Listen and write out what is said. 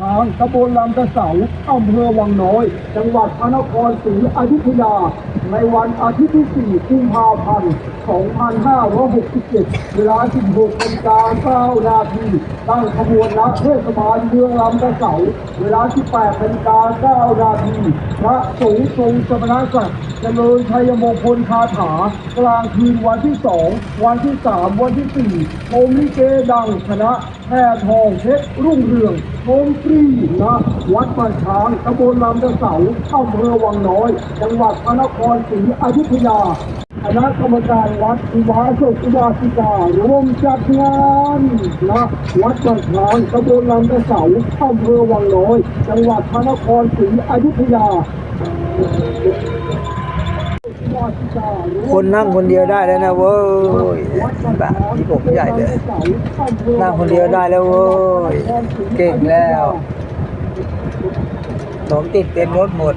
ทางตำบลลำกระเสาอำเภอวังน้อย จังหวัดพระนครศรีอยุธยา ในวันอาทิตย์ที่ 4 กุมภาพันธ์ 2567 เวลา 16นาฬิกา9นาทีตั้งขบวนณเทศบาลเมืองลำกระเสา เวลา 18นาฬิกา9นาทีพระสงฆ์ทรงสมณศักดิ์เจริญชัยมงคลคาถากลางคืนวันที่ 2 วันที่ 3 วันที่4โอมลิเกดังคณะแพทองเพชรรุ่งเรืองโฮมฟรีนะวัดบ้านช้างตำบลลำตะเสาอำเภอวังน้อย จังหวัดพระนครศรีอยุธยาคณะกรรมการวัดอุบาสกอุบาสิการวมจัดงานนะวัดบ้านช้างตำบลลำตะเสาอำเภอวังน้อย จังหวัดพระนครศรีอยุธยา คนนั่งคนเดียวได้แล้วนะเว้ยแบบที่ผมใหญ่เลยนั่งคนเดียวได้แล้วเว้ยเก่งแล้วสมติดเต็มรถหมด